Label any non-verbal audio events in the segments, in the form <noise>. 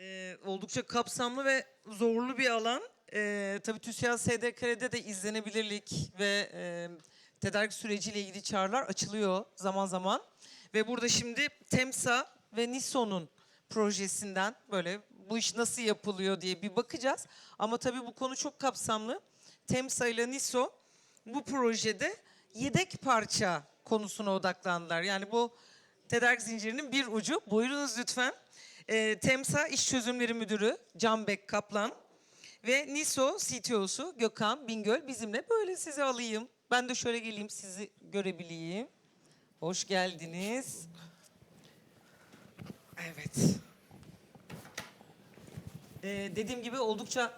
Ee, oldukça kapsamlı ve zorlu bir alan. Ee, tabii TÜSİAD SDK'de de izlenebilirlik ve e, tedarik süreciyle ilgili çağrılar açılıyor zaman zaman. Ve burada şimdi TEMSA ve NISO'nun projesinden böyle bu iş nasıl yapılıyor diye bir bakacağız. Ama tabii bu konu çok kapsamlı. TEMSA ile NISO bu projede yedek parça konusuna odaklandılar. Yani bu tedarik zincirinin bir ucu. Buyurunuz lütfen. Ee, TEMSA İş Çözümleri Müdürü Canbek Kaplan ve NISO CTO'su Gökhan Bingöl bizimle. Böyle sizi alayım. Ben de şöyle geleyim sizi görebileyim. Hoş geldiniz. Evet. Ee, dediğim gibi oldukça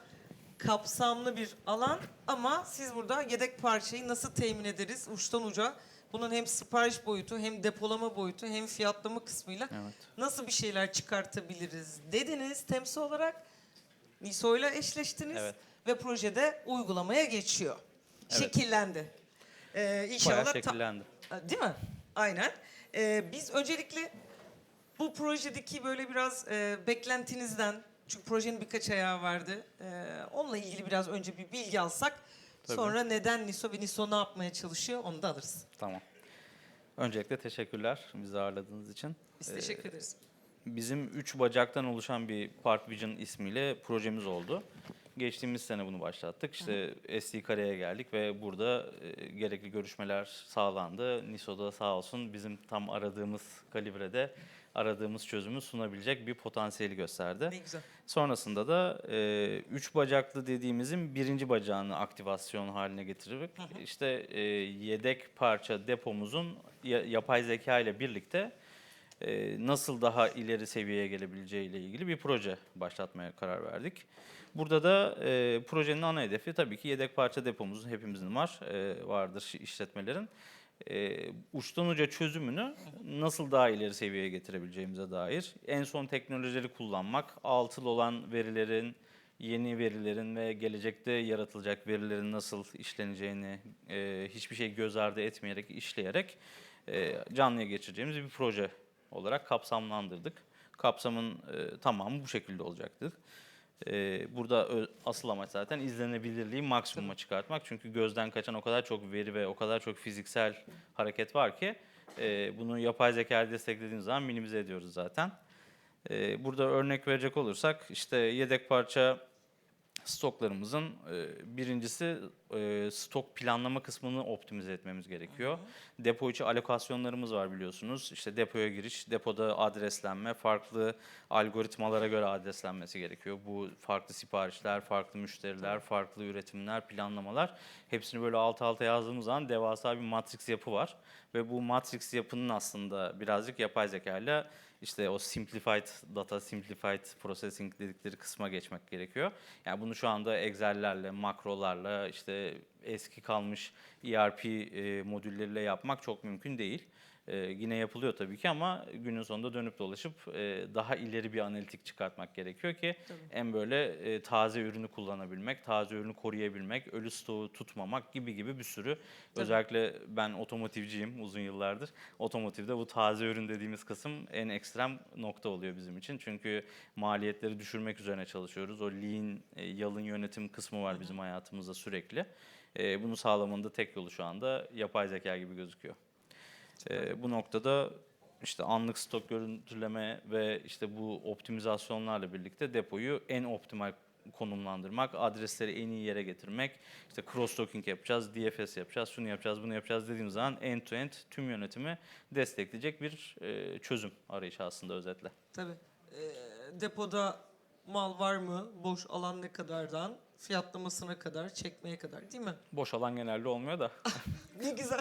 kapsamlı bir alan ama siz burada yedek parçayı nasıl temin ederiz uçtan uca bunun hem sipariş boyutu hem depolama boyutu hem fiyatlama kısmıyla Evet. nasıl bir şeyler çıkartabiliriz dediniz temsil olarak NISO ile eşleştiniz Evet. ve projede uygulamaya geçiyor. Evet. Şekillendi. Ee, inşallah Bayağı şekillendi. Değil mi? Aynen. Ee, biz öncelikle bu projedeki böyle biraz e, beklentinizden, çünkü projenin birkaç ayağı vardı. Ee, onunla ilgili biraz önce bir bilgi alsak. Tabii. Sonra neden NISO ve NISO ne yapmaya çalışıyor onu da alırız. Tamam. Öncelikle teşekkürler bizi ağırladığınız için. Biz Ee, teşekkür ederiz. Bizim üç bacaktan oluşan bir Park Vision ismiyle projemiz oldu. Geçtiğimiz sene bunu başlattık. İşte SD Kare'ye geldik ve burada e, gerekli görüşmeler sağlandı. NISO'da sağ olsun bizim tam aradığımız kalibrede aradığımız çözümü sunabilecek bir potansiyeli gösterdi. Ne güzel. Sonrasında da e, üç bacaklı dediğimizin birinci bacağını aktivasyon haline getirip işte e, yedek parça depomuzun ya- yapay zeka ile birlikte e, nasıl daha ileri seviyeye gelebileceği ile ilgili bir proje başlatmaya karar verdik. Burada da e, projenin ana hedefi tabii ki yedek parça depomuzun hepimizin var, e, vardır işletmelerin. E, uçtan uca çözümünü nasıl daha ileri seviyeye getirebileceğimize dair en son teknolojileri kullanmak, altıl olan verilerin, yeni verilerin ve gelecekte yaratılacak verilerin nasıl işleneceğini e, hiçbir şey göz ardı etmeyerek, işleyerek e, canlıya geçireceğimiz bir proje olarak kapsamlandırdık. Kapsamın e, tamamı bu şekilde olacaktı. E, burada asıl amaç zaten izlenebilirliği maksimuma çıkartmak. Çünkü gözden kaçan o kadar çok veri ve o kadar çok fiziksel hareket var ki e, bunu yapay zeka desteklediğimiz zaman minimize ediyoruz zaten. E, burada örnek verecek olursak işte yedek parça stoklarımızın e, birincisi e, stok planlama kısmını optimize etmemiz gerekiyor. Depo içi alokasyonlarımız var biliyorsunuz. İşte depoya giriş, depoda adreslenme, farklı algoritmalara göre adreslenmesi gerekiyor. Bu farklı siparişler, farklı müşteriler, farklı üretimler, planlamalar. Hepsini böyle alt alta yazdığımız zaman devasa bir matrix yapı var. Ve bu matrix yapının aslında birazcık yapay zeka ile işte o simplified data, simplified processing dedikleri kısma geçmek gerekiyor. Yani bunu şu anda Excel'lerle, makrolarla, işte eski kalmış ERP e, modülleriyle yapmak çok mümkün değil. E, yine yapılıyor tabii ki ama günün sonunda dönüp dolaşıp e, daha ileri bir analitik çıkartmak gerekiyor ki en böyle e, taze ürünü kullanabilmek, taze ürünü koruyabilmek, ölü stoğu tutmamak gibi gibi bir sürü. Özellikle ben otomotivciyim uzun yıllardır. Otomotivde bu taze ürün dediğimiz kısım en ekstrem nokta oluyor bizim için. Çünkü maliyetleri düşürmek üzerine çalışıyoruz. O lean, e, yalın yönetim kısmı var bizim hayatımızda sürekli. E, bunu sağlamanın da tek yolu şu anda yapay zeka gibi gözüküyor. E, bu noktada işte anlık stok görüntüleme ve işte bu optimizasyonlarla birlikte depoyu en optimal konumlandırmak, adresleri en iyi yere getirmek, işte cross docking yapacağız, DFS yapacağız, şunu yapacağız, bunu yapacağız dediğimiz zaman end to end tüm yönetimi destekleyecek bir e, çözüm arayışı aslında özetle. Tabii. Ee, depoda mal var mı? Boş alan ne kadardan? Fiyatlamasına kadar, çekmeye kadar değil mi? Boş alan genelde olmuyor da <laughs> Ne güzel.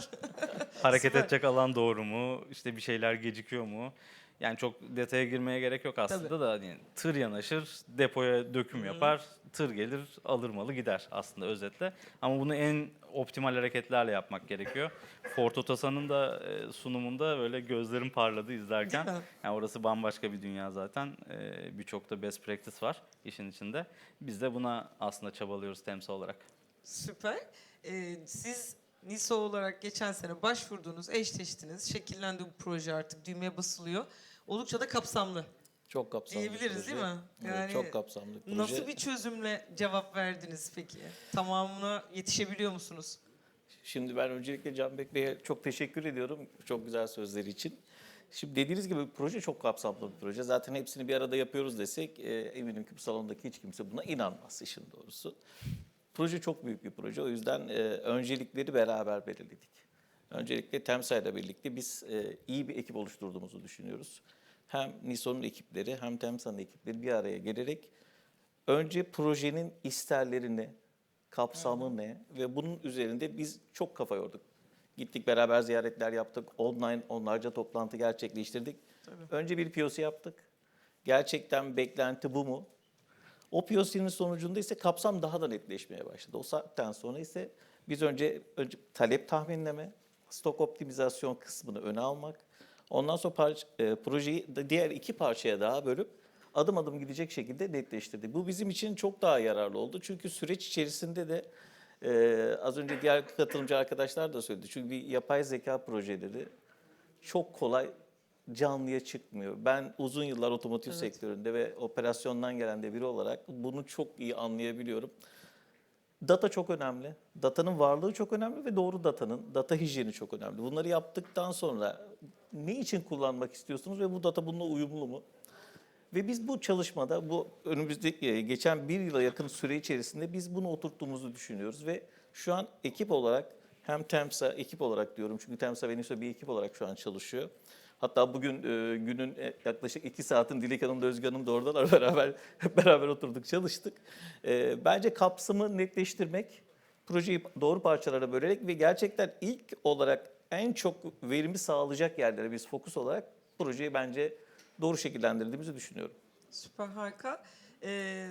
hareket edecek alan doğru mu? İşte bir şeyler gecikiyor mu? Yani çok detaya girmeye gerek yok aslında Tabii. da hani tır yanaşır, depoya döküm yapar, tır gelir, alır malı gider aslında özetle. Ama bunu en optimal hareketlerle yapmak gerekiyor. Ford Otosan'ın da e, sunumunda böyle gözlerim parladı izlerken. <laughs> Yani orası bambaşka bir dünya zaten. E, Birçok da best practice var işin içinde. Biz de buna aslında çabalıyoruz temsil olarak. Süper. Ee, siz NISO olarak geçen sene başvurdunuz, eşleştiniz. Şekillendi bu proje artık düğmeye basılıyor. Oldukça da kapsamlı. Çok kapsamlı Diyebiliriz proje. değil mi? Yani çok kapsamlı bir proje. Nasıl bir çözümle cevap verdiniz peki? Tamamına yetişebiliyor musunuz? Şimdi ben öncelikle Can Bek Bey'e çok teşekkür ediyorum çok güzel sözleri için. Şimdi dediğiniz gibi proje çok kapsamlı bir proje. Zaten hepsini bir arada yapıyoruz desek e, eminim ki bu salondaki hiç kimse buna inanmaz işin doğrusu. Proje çok büyük bir proje. O yüzden e, öncelikleri beraber belirledik. Öncelikle TEMSA ile birlikte biz e, iyi bir ekip oluşturduğumuzu düşünüyoruz. Hem NISO'nun ekipleri hem TEMSA'nın ekipleri bir araya gelerek önce projenin isterlerini, kapsamı ne ve bunun üzerinde biz çok kafa yorduk. Gittik beraber ziyaretler yaptık, online onlarca toplantı gerçekleştirdik. Önce bir POC yaptık. Gerçekten beklenti bu mu? O POC'nin sonucunda ise kapsam daha da netleşmeye başladı. O saatten sonra ise biz önce, önce talep tahminleme, stok optimizasyon kısmını öne almak, ondan sonra parça, e, projeyi diğer iki parçaya daha bölüp adım adım gidecek şekilde netleştirdik. Bu bizim için çok daha yararlı oldu. Çünkü süreç içerisinde de e, az önce diğer katılımcı arkadaşlar da söyledi. Çünkü bir yapay zeka projeleri çok kolay canlıya çıkmıyor. Ben uzun yıllar otomotiv sektöründe ve operasyondan gelen de biri olarak bunu çok iyi anlayabiliyorum. Data çok önemli. Datanın varlığı çok önemli ve doğru datanın, data hijyeni çok önemli. Bunları yaptıktan sonra ne için kullanmak istiyorsunuz ve bu data bununla uyumlu mu? Ve biz bu çalışmada, bu önümüzdeki geçen bir yıla yakın süre içerisinde biz bunu oturttuğumuzu düşünüyoruz. Ve şu an ekip olarak hem TEMSA ekip olarak diyorum çünkü TEMSA ve NISO bir ekip olarak şu an çalışıyor. Hatta bugün e, günün e, yaklaşık iki saatin Dilek Hanım da Özgü Hanım da oradalar <laughs> beraber hep beraber oturduk çalıştık. E, bence kapsamı netleştirmek, projeyi doğru parçalara bölerek ve gerçekten ilk olarak en çok verimi sağlayacak yerlere biz fokus olarak projeyi bence doğru şekillendirdiğimizi düşünüyorum. Süper harika. Ee,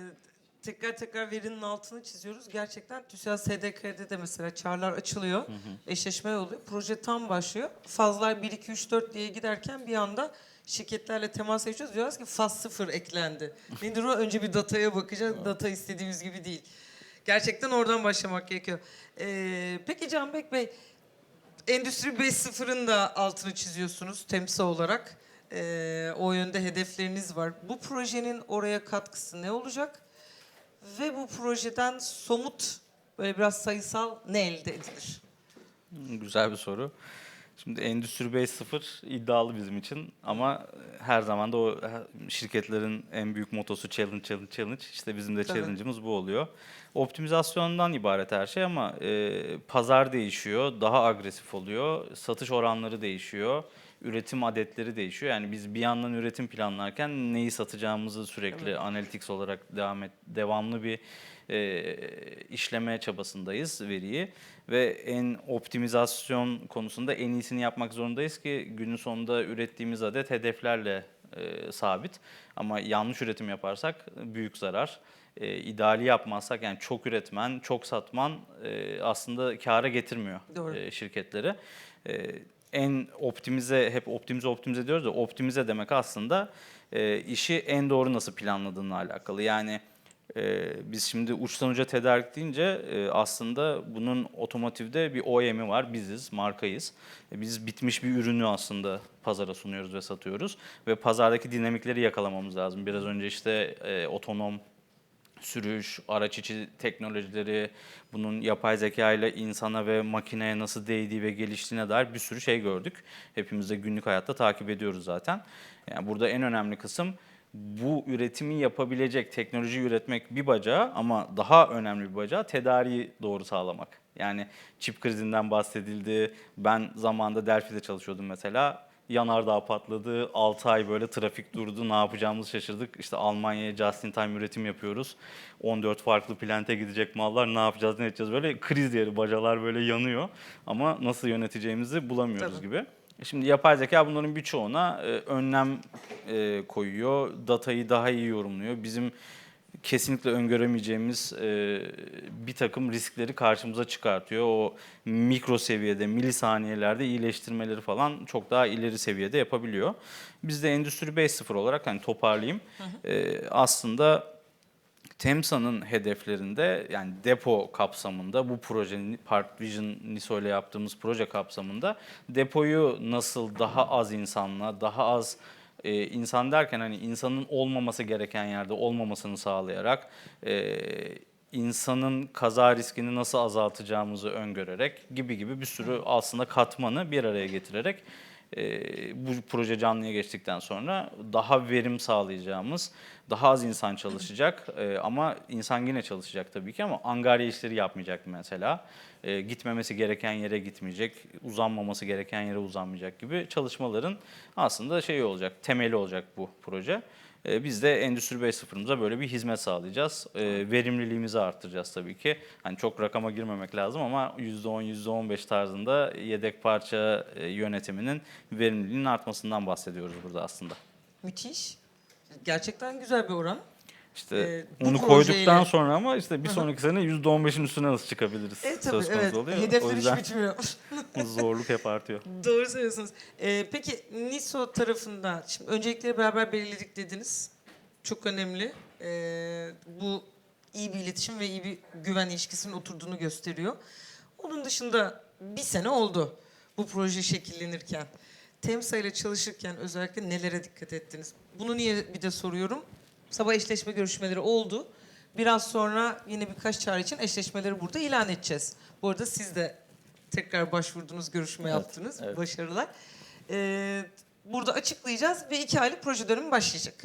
tekrar tekrar verinin altını çiziyoruz. Gerçekten TÜSİAD SDK'de de mesela çağrılar açılıyor. Eşleşme oluyor. Proje tam başlıyor. Fazlar 1, 2, 3, 4 diye giderken bir anda şirketlerle temas ediyoruz. Diyoruz ki faz sıfır eklendi. <laughs> Nedir o? Önce bir dataya bakacağız. Data istediğimiz gibi değil. Gerçekten oradan başlamak gerekiyor. Ee, peki Canbek Bey, Endüstri 5.0'ın da altını çiziyorsunuz temsil olarak. Ee, o yönde hedefleriniz var. Bu projenin oraya katkısı ne olacak? Ve bu projeden somut, böyle biraz sayısal ne elde edilir? Güzel bir soru. Şimdi Endüstri 5.0 iddialı bizim için ama her zaman da o şirketlerin en büyük motosu challenge, challenge, challenge. İşte bizim de challenge'ımız bu oluyor. Optimizasyondan ibaret her şey ama e, pazar değişiyor, daha agresif oluyor, satış oranları değişiyor, üretim adetleri değişiyor. Yani biz bir yandan üretim planlarken neyi satacağımızı sürekli analytics olarak devam et, devamlı bir e, işleme çabasındayız veriyi ve en optimizasyon konusunda en iyisini yapmak zorundayız ki günün sonunda ürettiğimiz adet hedeflerle e, sabit. Ama yanlış üretim yaparsak büyük zarar. E, ideali yapmazsak yani çok üretmen, çok satman e, aslında kâra getirmiyor Doğru. e, şirketleri. E, en optimize, hep optimize optimize diyoruz da optimize demek aslında e, işi en doğru nasıl planladığınla alakalı. Yani ee, biz şimdi uçtan uca tedarik deyince e, aslında bunun otomotivde bir OEM'i var. Biziz, markayız. E, biz bitmiş bir ürünü aslında pazara sunuyoruz ve satıyoruz. Ve pazardaki dinamikleri yakalamamız lazım. Biraz önce işte e, otonom sürüş, araç içi teknolojileri, bunun yapay zeka ile insana ve makineye nasıl değdiği ve geliştiğine dair bir sürü şey gördük. Hepimiz de günlük hayatta takip ediyoruz zaten. Yani burada en önemli kısım bu üretimi yapabilecek teknoloji üretmek bir bacağı ama daha önemli bir bacağı tedariği doğru sağlamak. Yani çip krizinden bahsedildi. Ben zamanında Delphi'de çalışıyordum mesela. Yanardağ patladı. 6 ay böyle trafik durdu. Ne yapacağımızı şaşırdık. İşte Almanya'ya just in time üretim yapıyoruz. 14 farklı plante gidecek mallar. Ne yapacağız, ne edeceğiz? Böyle kriz yeri bacalar böyle yanıyor. Ama nasıl yöneteceğimizi bulamıyoruz Tabii. gibi. Şimdi yapay zeka bunların birçoğuna e, önlem e, koyuyor. Datayı daha iyi yorumluyor. Bizim kesinlikle öngöremeyeceğimiz e, bir takım riskleri karşımıza çıkartıyor. O mikro seviyede, milisaniyelerde iyileştirmeleri falan çok daha ileri seviyede yapabiliyor. Biz de Endüstri 5.0 olarak hani toparlayayım. E, aslında TEMSA'nın hedeflerinde yani depo kapsamında bu projenin Part Vision NISO ile yaptığımız proje kapsamında depoyu nasıl daha az insanla, daha az e, insan derken hani insanın olmaması gereken yerde olmamasını sağlayarak e, insanın kaza riskini nasıl azaltacağımızı öngörerek gibi gibi bir sürü aslında katmanı bir araya getirerek bu proje canlıya geçtikten sonra daha verim sağlayacağımız, daha az insan çalışacak e, ama insan yine çalışacak tabii ki ama angarya işleri yapmayacak mesela. E, gitmemesi gereken yere gitmeyecek, uzanmaması gereken yere uzanmayacak gibi çalışmaların aslında şey olacak, temeli olacak bu proje. E, Biz de Endüstri 5.0'ımıza böyle bir hizmet sağlayacağız. E, verimliliğimizi arttıracağız tabii ki. Hani çok rakama girmemek lazım ama %10, %15 tarzında yedek parça e, yönetiminin verimliliğinin artmasından bahsediyoruz burada aslında. Müthiş. Gerçekten güzel bir oran. İşte bu onu projeyle- koyduktan sonra ama işte bir sonraki sene %15'in üstüne nasıl çıkabiliriz Evet tabii söz konusu evet. oluyor. o Hedefler hiç yüzden bitmiyor. <laughs> zorluk hep artıyor. Doğru söylüyorsunuz. Ee, peki NISO tarafında, şimdi öncelikleri beraber belirledik dediniz. Çok önemli. Ee, bu iyi bir iletişim ve iyi bir güven ilişkisinin oturduğunu gösteriyor. Onun dışında bir sene oldu bu proje şekillenirken. Temsa ile çalışırken özellikle nelere dikkat ettiniz? Bunu niye bir de soruyorum? Sabah eşleşme görüşmeleri oldu. Biraz sonra yine birkaç çağrı için eşleşmeleri burada ilan edeceğiz. Bu arada siz de tekrar başvurdunuz, görüşme Evet, yaptınız. evet. Başarılar. Ee, burada açıklayacağız ve iki aylık proje dönemi başlayacak.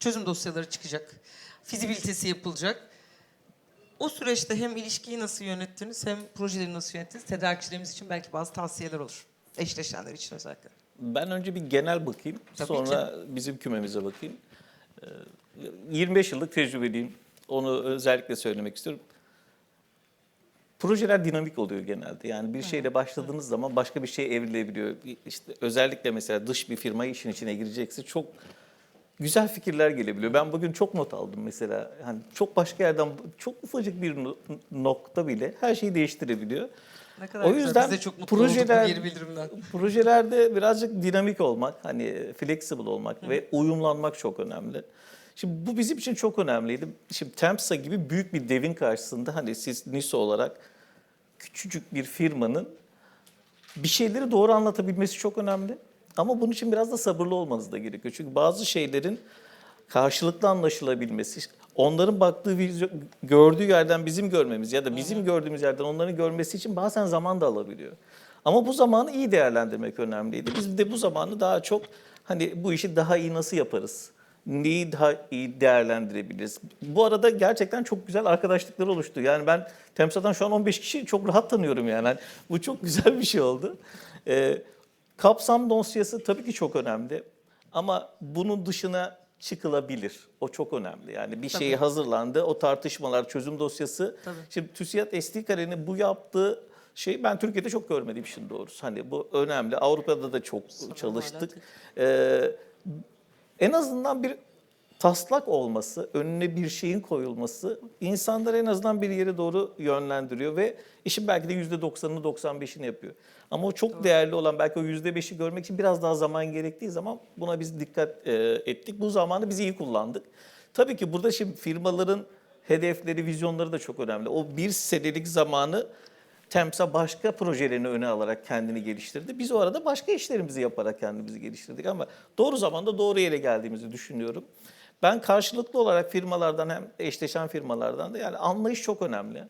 Çözüm dosyaları çıkacak. Fizibilitesi yapılacak. O süreçte hem ilişkiyi nasıl yönettiniz hem projeleri nasıl yönettiniz? Tedarikçilerimiz için belki bazı tavsiyeler olur. Eşleşenler için özellikle. Ben önce bir genel bakayım. Tabii sonra bizim kümemize bakayım. Ee, 25 yıllık tecrübeliyim. Onu özellikle söylemek istiyorum. Projeler dinamik oluyor genelde. Yani bir şeyle başladığınız zaman başka bir şey evrilebiliyor. İşte özellikle mesela dış bir firma işin içine girecekse çok güzel fikirler gelebiliyor. Ben bugün çok not aldım mesela. Hani çok başka yerden çok ufacık bir no- nokta bile her şeyi değiştirebiliyor. Ne kadar O güzel. yüzden de çok mutlu olduk projeler- geri bildirimden. <laughs> Projelerde birazcık dinamik olmak, hani flexible olmak ve uyumlanmak çok önemli. Şimdi bu bizim için çok önemliydi. Şimdi Tempsa gibi büyük bir devin karşısında hani siz NISO olarak küçücük bir firmanın bir şeyleri doğru anlatabilmesi çok önemli. Ama bunun için biraz da sabırlı olmanız da gerekiyor. Çünkü bazı şeylerin karşılıklı anlaşılabilmesi, onların baktığı gördüğü yerden bizim görmemiz ya da bizim gördüğümüz yerden onların görmesi için bazen zaman da alabiliyor. Ama bu zamanı iyi değerlendirmek önemliydi. Biz de bu zamanı daha çok hani bu işi daha iyi nasıl yaparız? Neyi daha iyi değerlendirebiliriz? Bu arada gerçekten çok güzel arkadaşlıklar oluştu. Yani ben Temsa'dan şu an 15 kişi çok rahat tanıyorum yani. Hani bu çok <laughs> güzel bir şey oldu. Ee, kapsam dosyası tabii ki çok önemli. Ama bunun dışına çıkılabilir. O çok önemli. Yani bir şey hazırlandı. O tartışmalar, çözüm dosyası. Tabii. Şimdi TÜSİAD SD karenin bu yaptığı şey ben Türkiye'de çok görmediğim işin doğrusu. Hani bu önemli. Avrupa'da da çok çalıştık. Ee, en azından bir taslak olması, önüne bir şeyin koyulması insanları en azından bir yere doğru yönlendiriyor ve işin belki de %90'ını 95'ini yapıyor. Ama o çok değerli olan belki o %5'i görmek için biraz daha zaman gerektiği zaman buna biz dikkat e, ettik. Bu zamanı biz iyi kullandık. Tabii ki burada şimdi firmaların hedefleri, vizyonları da çok önemli. O bir senelik zamanı Temsa başka projelerini öne alarak kendini geliştirdi. Biz o arada başka işlerimizi yaparak kendimizi geliştirdik ama doğru zamanda doğru yere geldiğimizi düşünüyorum. Ben karşılıklı olarak firmalardan hem eşleşen firmalardan da yani anlayış çok önemli.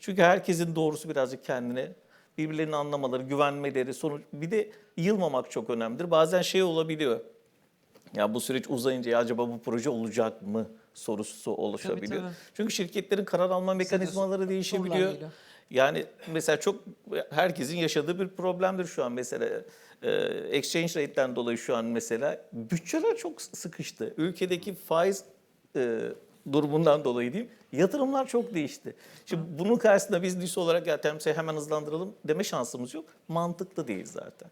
Çünkü herkesin doğrusu birazcık kendine birbirlerini anlamaları, güvenmeleri, sonuç bir de yılmamak çok önemlidir. Bazen şey olabiliyor. Ya bu süreç uzayınca ya acaba bu proje olacak mı sorusu oluşabiliyor. tabii. Çünkü şirketlerin karar alma mekanizmaları değişebiliyor. Yani mesela çok herkesin yaşadığı bir problemdir şu an mesela. Ee, exchange rate'den dolayı şu an mesela bütçeler çok sıkıştı. Ülkedeki faiz e, durumundan dolayı diyeyim yatırımlar çok değişti. Şimdi bunun karşısında biz NIS olarak ya temsil hemen hızlandıralım deme şansımız yok. Mantıklı değil zaten.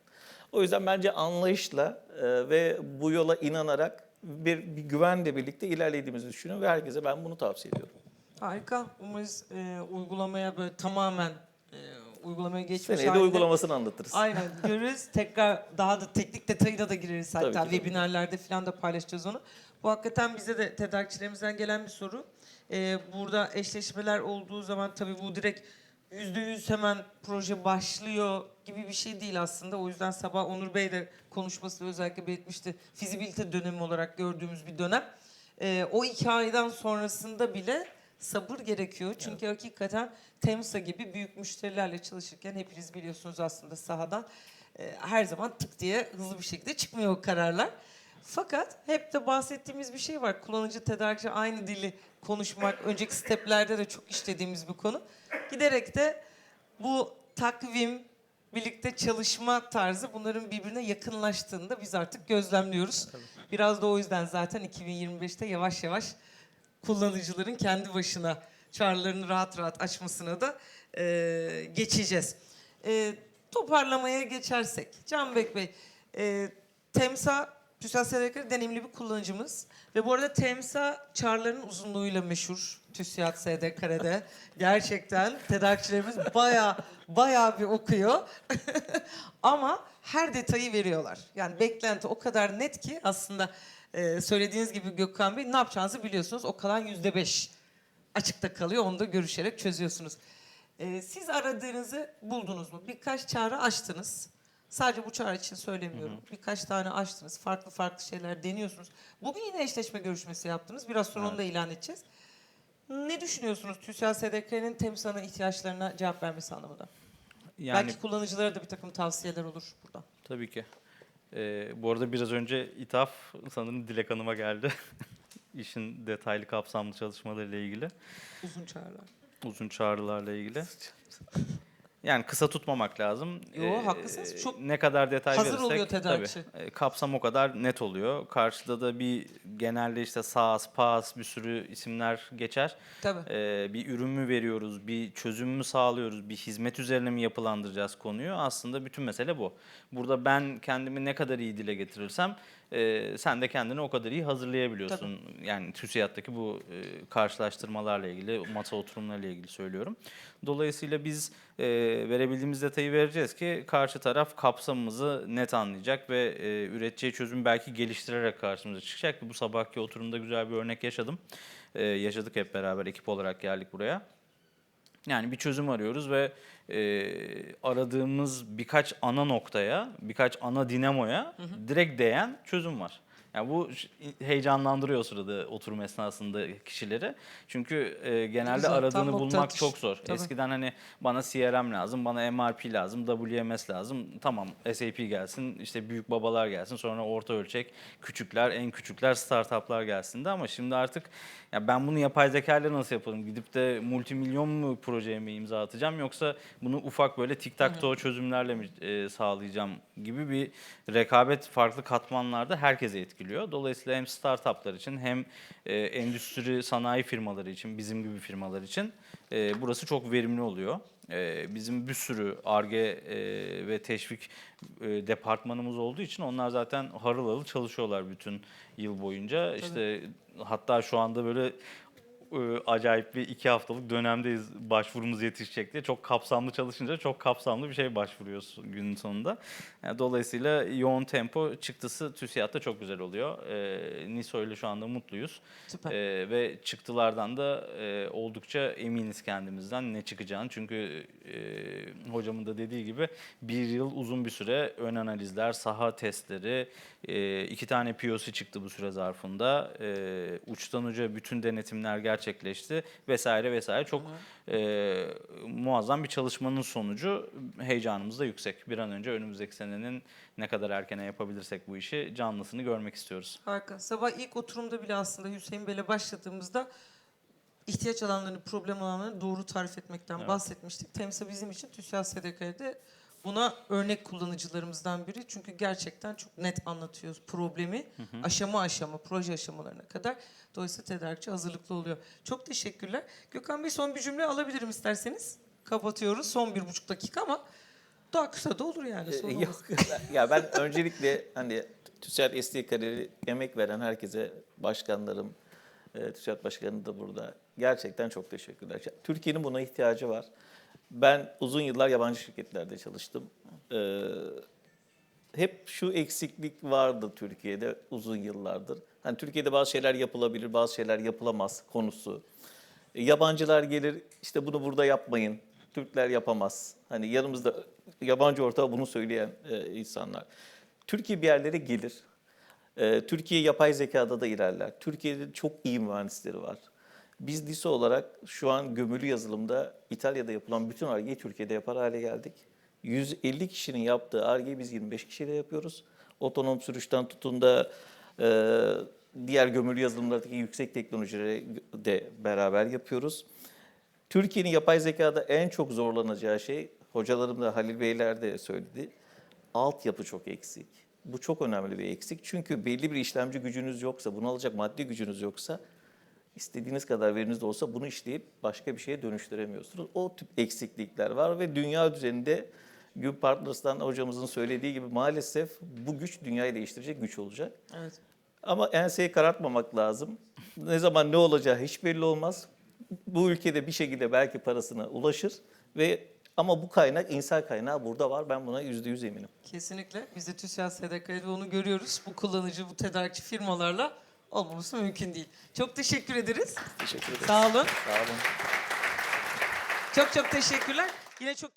O yüzden bence anlayışla e, ve bu yola inanarak bir, bir güvenle birlikte ilerlediğimizi düşünüyorum ve herkese ben bunu tavsiye ediyorum. Harika. Umarız e, uygulamaya böyle tamamen e, uygulamaya geçmiş Seneye de uygulamasını anlatırız. Aynen görürüz. <laughs> Tekrar daha da teknik detayına da gireriz hatta Tabii ki, tabii. webinarlarda falan da paylaşacağız onu. Bu hakikaten bize de tedarikçilerimizden gelen bir soru. Ee, burada eşleşmeler olduğu zaman tabii bu direkt yüzde yüz hemen proje başlıyor gibi bir şey değil aslında. O yüzden sabah Onur Bey de konuşmasında özellikle belirtmişti. Fizibilite dönemi olarak gördüğümüz bir dönem. Ee, o iki aydan sonrasında bile sabır gerekiyor. Çünkü hakikaten Temsa gibi büyük müşterilerle çalışırken hepiniz biliyorsunuz aslında sahadan e, her zaman tık diye hızlı bir şekilde çıkmıyor o kararlar. Fakat hep de bahsettiğimiz bir şey var. Kullanıcı tedarikçi aynı dili konuşmak. Önceki steplerde de çok işlediğimiz bir konu. Giderek de bu takvim, birlikte çalışma tarzı bunların birbirine yakınlaştığını da biz artık gözlemliyoruz. Biraz da o yüzden zaten 2025'te yavaş yavaş kullanıcıların kendi başına çağrılarını rahat rahat açmasına da e, geçeceğiz. E, toparlamaya geçersek, Canbek Bey, e, Temsa TÜSAT SDK'de deneyimli bir kullanıcımız ve bu arada Temsa çağrıların uzunluğuyla meşhur TÜSİAD SDK'de. <laughs> Gerçekten tedarikçilerimiz bayağı bayağı bir okuyor. <laughs> Ama her detayı veriyorlar. Yani beklenti o kadar net ki aslında e, söylediğiniz gibi Gökhan Bey ne yapacağınızı biliyorsunuz. O kalan yüzde beş açıkta kalıyor. Onu da görüşerek çözüyorsunuz. E, siz aradığınızı buldunuz mu? Birkaç çağrı açtınız. Sadece bu çağrı için söylemiyorum. Birkaç tane açtınız. Farklı farklı şeyler deniyorsunuz. Bugün yine eşleşme görüşmesi yaptınız. Biraz sonra onu da ilan edeceğiz. Ne düşünüyorsunuz TÜSİAD SDK'nin TEMSA'nın ihtiyaçlarına cevap vermesi anlamında? Yani Belki kullanıcılara da bir takım tavsiyeler olur burada. tabii ki. Ee, bu arada biraz önce İTAF sanırım Dilek Hanım'a geldi. <laughs> İşin detaylı kapsamlı çalışmalarıyla ilgili. Uzun çağrılar. uzun çağrılarla ilgili. Yani kısa tutmamak lazım. Yo, Ee, haklısınız. Çok ne kadar detay hazır verirsek oluyor tedarikçi. tabii, e, kapsam o kadar net oluyor. Karşıda da bir genelde işte SaaS, PaaS bir sürü isimler geçer. Tabii. Ee, bir ürün mü veriyoruz, bir çözüm mü sağlıyoruz, bir hizmet üzerine mi yapılandıracağız konuyu? Aslında bütün mesele bu. Burada ben kendimi ne kadar iyi dile getirirsem e, sen de kendini o kadar iyi hazırlayabiliyorsun. Yani TÜSİAD'daki bu e, karşılaştırmalarla ilgili, masa oturumlarıyla ilgili söylüyorum. Dolayısıyla biz e, verebildiğimiz detayı vereceğiz ki karşı taraf kapsamımızı net anlayacak ve e, üreteceği çözüm belki geliştirerek karşımıza çıkacak. Bu sabahki oturumda güzel bir örnek yaşadım. E, yaşadık hep beraber ekip olarak geldik buraya. Yani bir çözüm arıyoruz ve e, aradığımız birkaç ana noktaya, birkaç ana dinamoya direkt değen çözüm var. Yani bu heyecanlandırıyor sırada oturum esnasında kişileri. Çünkü e, genelde Güzel, aradığını bulmak çok zor. Tabii. Eskiden hani bana CRM lazım, bana MRP lazım, WMS lazım. Tamam SAP gelsin, işte büyük babalar gelsin, sonra orta ölçek, küçükler, en küçükler, startuplar gelsin de ama şimdi artık ya ben bunu yapay zeka ile nasıl yaparım? Gidip de multimilyon mu projeye mi imza atacağım yoksa bunu ufak böyle tac toe çözümlerle mi e, sağlayacağım gibi bir rekabet farklı katmanlarda herkese etkiliyor. Dolayısıyla hem startuplar için hem e, endüstri sanayi firmaları için, bizim gibi firmalar için e, burası çok verimli oluyor. E, bizim bir sürü ARGE e, ve teşvik e, departmanımız olduğu için onlar zaten harıl harıl çalışıyorlar bütün yıl boyunca. İşte hatta şu anda böyle e, acayip bir iki haftalık dönemdeyiz başvurumuz yetişecek diye. Çok kapsamlı çalışınca çok kapsamlı bir şey başvuruyorsun günün sonunda. Yani dolayısıyla yoğun tempo çıktısı TÜSİAD'da çok güzel oluyor. E, NISO ile şu anda mutluyuz. Süper. E, ve çıktılardan da e, oldukça eminiz kendimizden ne çıkacağını. Çünkü e, hocamın da dediği gibi bir yıl uzun bir süre ön analizler, saha testleri, e, iki tane POC çıktı bu süre zarfında. E, uçtan uca bütün denetimler gerçekleşti vesaire vesaire. Çok e, muazzam bir çalışmanın sonucu heyecanımız da yüksek. Bir an önce önümüzdeki senenin ne kadar erkene yapabilirsek bu işi canlısını görmek istiyoruz. Harika. Sabah ilk oturumda bile aslında Hüseyin Bey'le başladığımızda ihtiyaç alanlarını, problem alanlarını doğru tarif etmekten Evet. bahsetmiştik. Temsa bizim için TÜSİAD SDK'de buna örnek kullanıcılarımızdan biri. Çünkü gerçekten çok net anlatıyoruz problemi aşama aşama, proje aşamalarına kadar. Dolayısıyla tedarikçi hazırlıklı oluyor. Çok teşekkürler. Gökhan Bey son bir cümle alabilirim isterseniz. Kapatıyoruz. Son bir buçuk dakika ama daha kısa da olur yani. Ee, Yok. <laughs> ya ben öncelikle hani TÜSİAD SD kariyeri emek veren herkese başkanlarım, e, TÜSİAD başkanı da burada. Gerçekten çok teşekkürler. Türkiye'nin buna ihtiyacı var. Ben uzun yıllar yabancı şirketlerde çalıştım. Ee, hep şu eksiklik vardı Türkiye'de uzun yıllardır. Hani Türkiye'de bazı şeyler yapılabilir, bazı şeyler yapılamaz konusu. E, Yabancılar gelir, işte bunu burada yapmayın. Türkler yapamaz. Hani yanımızda yabancı ortağı bunu söyleyen e, insanlar. Türkiye bir yerlere gelir. E, Türkiye yapay zekada da ilerler. Türkiye'de çok iyi mühendisleri var. Biz lise olarak şu an gömülü yazılımda İtalya'da yapılan bütün argeyi Türkiye'de yapar hale geldik. 150 kişinin yaptığı argeyi biz 25 kişiyle yapıyoruz. Otonom sürüşten tutun da e, diğer gömülü yazılımlardaki yüksek teknolojileri de beraber yapıyoruz. Türkiye'nin yapay zekada en çok zorlanacağı şey, hocalarım da Halil Beyler de söyledi, altyapı çok eksik. Bu çok önemli bir eksik. Çünkü belli bir işlemci gücünüz yoksa, bunu alacak maddi gücünüz yoksa, istediğiniz kadar veriniz de olsa bunu işleyip başka bir şeye dönüştüremiyorsunuz. O tip eksiklikler var ve dünya üzerinde Gün Partners'tan hocamızın söylediği gibi maalesef bu güç dünyayı değiştirecek güç olacak. Evet. Ama enseyi karartmamak lazım. Ne zaman ne olacağı hiç belli olmaz. Bu ülkede bir şekilde belki parasına ulaşır ve ama bu kaynak insan kaynağı burada var. Ben buna yüzde yüz eminim. Kesinlikle. Biz de TÜSİAD SDK'da onu görüyoruz. Bu kullanıcı, bu tedarikçi firmalarla olmaması mümkün değil. Çok teşekkür ederiz. Teşekkür ederim. Sağ olun. Sağ olun. Çok çok teşekkürler. Yine çok